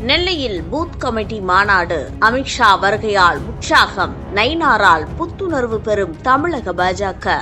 நெல்லையில் booth committee மாநாடு. அமித்ஷா வருகையால் உற்சாகம். நைனாரால் புத்துணர்வு பெறும் தமிழக பாஜக.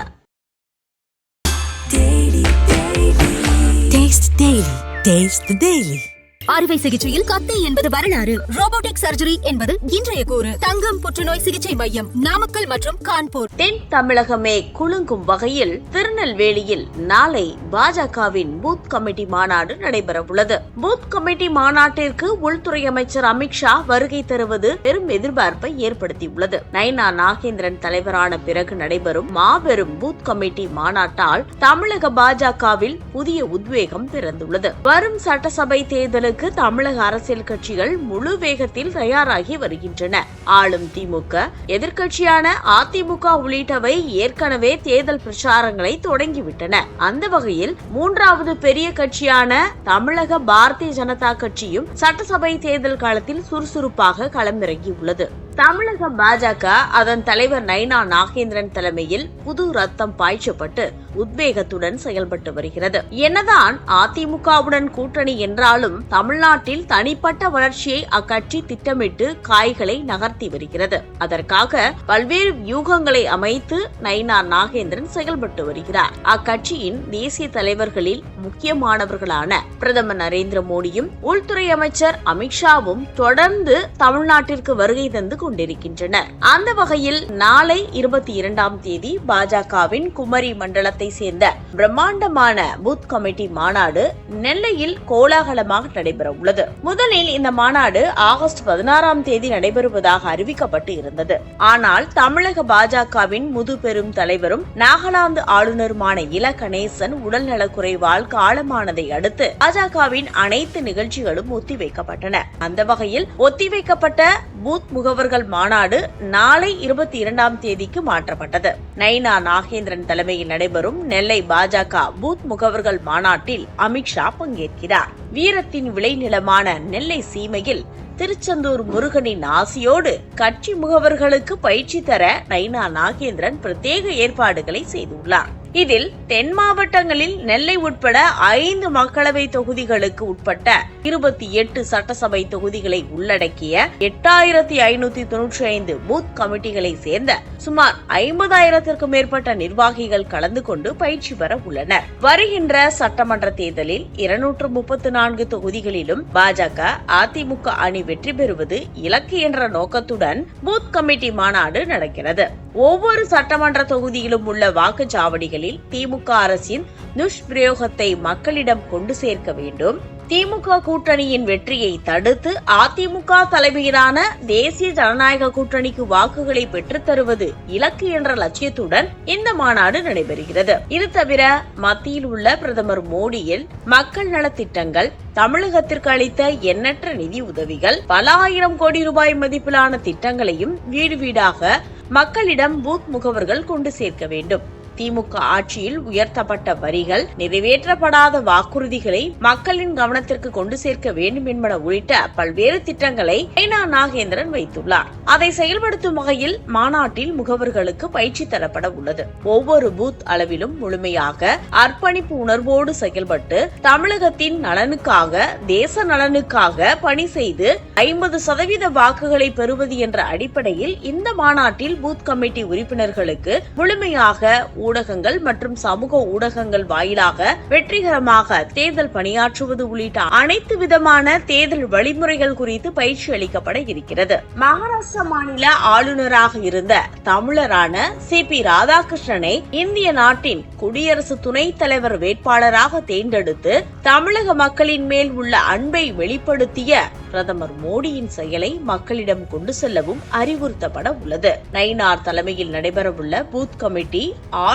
Taste Daily. Taste the Daily. அறுவை சிகிச்சையில் கத்தை என்பது வரலாறு. ரோபோட்டிக் சர்ஜரி என்பது இன்றைய கூறு. தங்கம் புற்றுநோய் சிகிச்சை மையம் நாமக்கல் மற்றும் கான்பூர். தென் தமிழகமே குலுங்கும் வகையில் திருநெல்வேலியில் நாளை பாஜகவின் பூத் கமிட்டி மாநாடு நடைபெறவுள்ளது. பூத் கமிட்டி மாநாட்டிற்கு உள்துறை அமைச்சர் அமித்ஷா வருகை தருவது பெரும் எதிர்பார்ப்பை ஏற்படுத்தியுள்ளது. நைனா நாகேந்திரன் தலைவரான பிறகு நடைபெறும் மாபெரும் பூத் கமிட்டி மாநாட்டால் தமிழக பாஜகவில் புதிய உத்வேகம் பிறந்துள்ளது. வரும் சட்டசபை தேர்தலுக்கு தமிழக அரசியல் கட்சிகள் முழு வேகத்தில் தயாராகி வருகின்றன. ஆளும் திமுக எதிர்க்கட்சியான அதிமுக உள்ளிட்டவை ஏற்கனவே தேர்தல் பிரச்சாரங்களை தொடங்கிவிட்டன. அந்த வகையில் மூன்றாவது பெரிய கட்சியான தமிழக பாரதிய ஜனதா கட்சியும் சட்டசபை தேர்தல் காலத்தில் சுறுசுறுப்பாக களமிறங்கியுள்ளது. தமிழக பாஜக அதன் தலைவர் நைனா நாகேந்திரன் தலைமையில் புது ரத்தம் பாய்ச்சப்பட்டு உத்வேகத்துடன் செயல்பட்டு வருகிறது. என்னதான் அதிமுகவுடன் கூட்டணி என்றாலும் தமிழ்நாட்டில் தனிப்பட்ட வளர்ச்சியை அக்கட்சி திட்டமிட்டு காய்களை நகர்த்தி வருகிறது. அதற்காக பல்வேறு வியூகங்களை அமைத்து நைனா நாகேந்திரன் செயல்பட்டு வருகிறார். அக்கட்சியின் தேசிய தலைவர்களில் முக்கியமானவர்களான பிரதமர் நரேந்திர மோடியும் உள்துறை அமைச்சர் அமித்ஷாவும் தொடர்ந்து தமிழ்நாட்டிற்கு வருகை தந்து கொண்டிருக்கின்றனர் அந்த வகையில் நாளை இருபத்தி இரண்டாம் தேதி பாஜகவின் குமரி மண்டலத்தை சேர்ந்த பிரம்மாண்டமான பூத் கமிட்டி மாநாடு நெல்லையில் கோலாகலமாக நடைபெற உள்ளது முதலில் இந்த மாநாடு ஆகஸ்ட் பதினாறாம் தேதி நடைபெறுவதாக அறிவிக்கப்பட்டு இருந்தது. ஆனால் தமிழக பாஜகவின் முதுபெரும் தலைவரும் நாகாலாந்து ஆளுநருமான இல கணேசன் உடல்நலக்குறைவால் காலமானதை அடுத்து பாஜகவின் அனைத்து நிகழ்ச்சிகளும் ஒத்திவைக்கப்பட்டன. அந்த வகையில் ஒத்திவைக்கப்பட்ட பூத் முகவர்கள் மாநாடு நாளை இருபத்தி இரண்டாம் தேதிக்கு மாற்றப்பட்டது. நைனா நாகேந்திரன் தலைமையில் நடைபெறும் நெல்லை பாஜக பூத் முகவர்கள் மாநாட்டில் அமித்ஷா பங்கேற்கிறார். வீரத்தின் விளைநிலமான நெல்லை சீமையில் திருச்செந்தூர் முருகனின் ஆசியோடு கட்சி முகவர்களுக்கு பயிற்சி தர நைனா நாகேந்திரன் பிரத்யேக ஏற்பாடுகளை செய்துள்ளார். இதில் தென் மாவட்டங்களில் நெல்லை உட்பட ஐந்து மக்களவை தொகுதிகளுக்கு உட்பட்ட இருபத்தி எட்டு சட்டசபை தொகுதிகளை உள்ளடக்கிய எட்டாயிரத்தி ஐநூத்தி தொன்னூற்றி ஐந்து பூத் கமிட்டிகளை சேர்ந்த சுமார் ஐம்பதாயிரத்திற்கும் மேற்பட்ட நிர்வாகிகள் கலந்து கொண்டு பயிற்சி பெற உள்ளனர். வருகின்ற சட்டமன்ற தேர்தலில் இருநூற்று முப்பத்தி நான்கு தொகுதிகளிலும் பாஜக அதிமுக அணி வெற்றி பெறுவது இலக்கு என்ற நோக்கத்துடன் பூத் கமிட்டி மாநாடு நடக்கிறது. ஒவ்வொரு சட்டமன்ற தொகுதியிலும் உள்ள வாக்குச்சாவடிகளில் திமுக அரசின் துஷ்பிரயோகத்தை மக்களிடம் கொண்டு சேர்க்க வேண்டும். திமுக கூட்டணியின் வெற்றியை தடுத்து அதிமுக தலைமையிலான தேசிய ஜனநாயக கூட்டணிக்கு வாக்குகளை பெற்றுத்தருவது இலக்கு என்ற லட்சியத்துடன் இந்த மாநாடு நடைபெறுகிறது. இது தவிர மத்தியில் உள்ள பிரதமர் மோடியில் மக்கள் நலத்திட்டங்கள் தமிழகத்திற்கு அளித்த எண்ணற்ற நிதி உதவிகள் பல ஆயிரம் கோடி ரூபாய் மதிப்பிலான திட்டங்களையும் வீடு வீடாக மக்களிடம் பூத் முகவர்கள் கொண்டு சேர்க்க வேண்டும். திமுக ஆட்சியில் உயர்த்தப்பட்ட வரிகள் நிறைவேற்றப்படாத வாக்குறுதிகளை மக்களின் கவனத்திற்கு கொண்டு சேர்க்க வேண்டும் என்பன உள்ளிட்ட பல்வேறு திட்டங்களை ஐநா நாகேந்திரன் வைத்துள்ளார். அதை செயல்படுத்தும் வகையில் மாநாட்டில் முகவர்களுக்கு பயிற்சி தரப்பட உள்ளது. ஒவ்வொரு பூத் அளவிலும் முழுமையாக அர்ப்பணிப்பு உணர்வோடு செயல்பட்டு தமிழகத்தின் நலனுக்காக தேச நலனுக்காக பணி செய்து ஐம்பது சதவீத வாக்குகளை பெறுவது என்ற அடிப்படையில் இந்த மாநாட்டில் பூத் கமிட்டி உறுப்பினர்களுக்கு முழுமையாக ஊடகங்கள் மற்றும் சமூக ஊடகங்கள் வாயிலாக வெற்றிகரமாக தேர்தல் பணியாற்றுவது உள்ளிட்ட அனைத்து விதமான தேர்தல் வழிமுறைகள் குறித்து பயிற்சி அளிக்கப்பட இருக்கிறது. மகாராஷ்டிரா மாநில ஆளுநராக இருந்த தமிழரான சி பி ராதாகிருஷ்ணனை இந்திய நாட்டின் குடியரசு துணைத் தலைவர் வேட்பாளராக தேர்ந்தெடுத்து தமிழக மக்களின் மேல் உள்ள அன்பை வெளிப்படுத்திய பிரதமர் மோடியின் செயலை மக்களிடம் கொண்டு செல்லவும் அறிவுறுத்தப்பட உள்ளது. நைனார் தலைமையில் நடைபெறவுள்ள பூத் கமிட்டி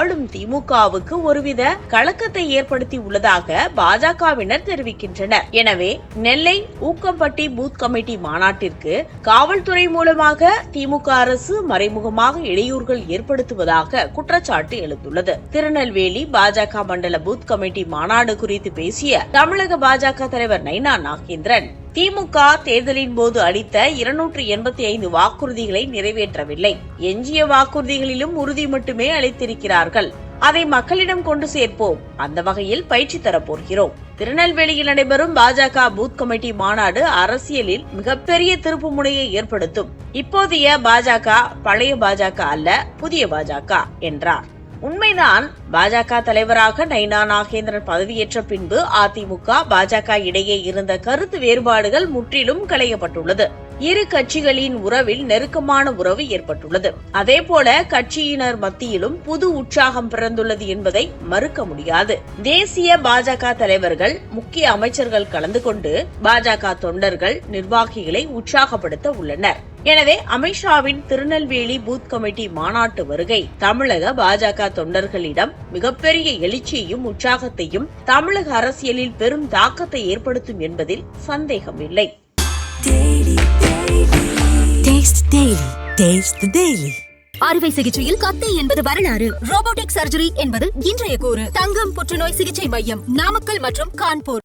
ஆளும் திமுகவுக்கு ஒருவித கலக்கத்தை ஏற்படுத்தி உள்ளதாக பாஜகவினர் தெரிவிக்கின்றனர். எனவே நெல்லை ஊக்கம்பட்டி பூத் கமிட்டி மாநாட்டிற்கு காவல்துறை மூலமாக திமுக அரசு மறைமுகமாக இடையூறுகள் ஏற்படுத்துவதாக குற்றச்சாட்டு எழுந்துள்ளது. திருநெல்வேலி பாஜக மண்டல பூத் கமிட்டி மாநாடு குறித்து பேசிய தமிழக பாஜக தலைவர் நைனா நாகேந்திரன். திமுக தேர்தலின் போது அளித்த இருநூற்று எண்பத்தி ஐந்து வாக்குறுதிகளை நிறைவேற்றவில்லை. எஞ்சிய வாக்குறுதிகளிலும் உறுதி மட்டுமே அளித்திருக்கிறார்கள். அதை மக்களிடம் கொண்டு சேர்ப்போம். அந்த வகையில் பயிற்சி தரப்போகிறோம் திருநெல்வேலியில் நடைபெறும் பாஜக பூத் கமிட்டி மாநாடு அரசியலில் மிகப்பெரிய திருப்பு முனையை ஏற்படுத்தும். இப்போதைய பாஜக பழைய பாஜக அல்ல புதிய பாஜக என்றார். உண்மைதான் பாஜக தலைவராக நைனா நாகேந்திரன் பதவியேற்ற பின்பு அதிமுக பாஜக இடையே இருந்த கருத்து வேறுபாடுகள் முற்றிலும் களையப்பட்டுள்ளது. இரு கட்சிகளின் உறவில் நெருக்கமான உறவு ஏற்பட்டுள்ளது. அதேபோல கட்சியினர் மத்தியிலும் புது உற்சாகம் பிறந்துள்ளது என்பதை மறுக்க முடியாது. தேசிய பாஜக தலைவர்கள் முக்கிய அமைச்சர்கள் கலந்து கொண்டு பாஜக தொண்டர்கள் நிர்வாகிகளை உற்சாகப்படுத்த உள்ளனர். எனவே அமித்ஷாவின் திருநெல்வேலி பூத் கமிட்டி மாநாட்டு வருகை தமிழக பாஜக தொண்டர்களிடம் மிகப்பெரிய எழுச்சியையும் உற்சாகத்தையும் தமிழக அரசியலில் பெரும் தாக்கத்தை ஏற்படுத்தும் என்பதில் சந்தேகமில்லை Taste the Daily. Taste the Daily. அறுவை சிகிச்சையில் கத்தை என்பது வரலாறு ரோபோட்டிக் சர்ஜரி என்பது இன்றைய கூறு தங்கம் புற்றுநோய் சிகிச்சை மையம் நாமக்கல் மற்றும் கான்பூர்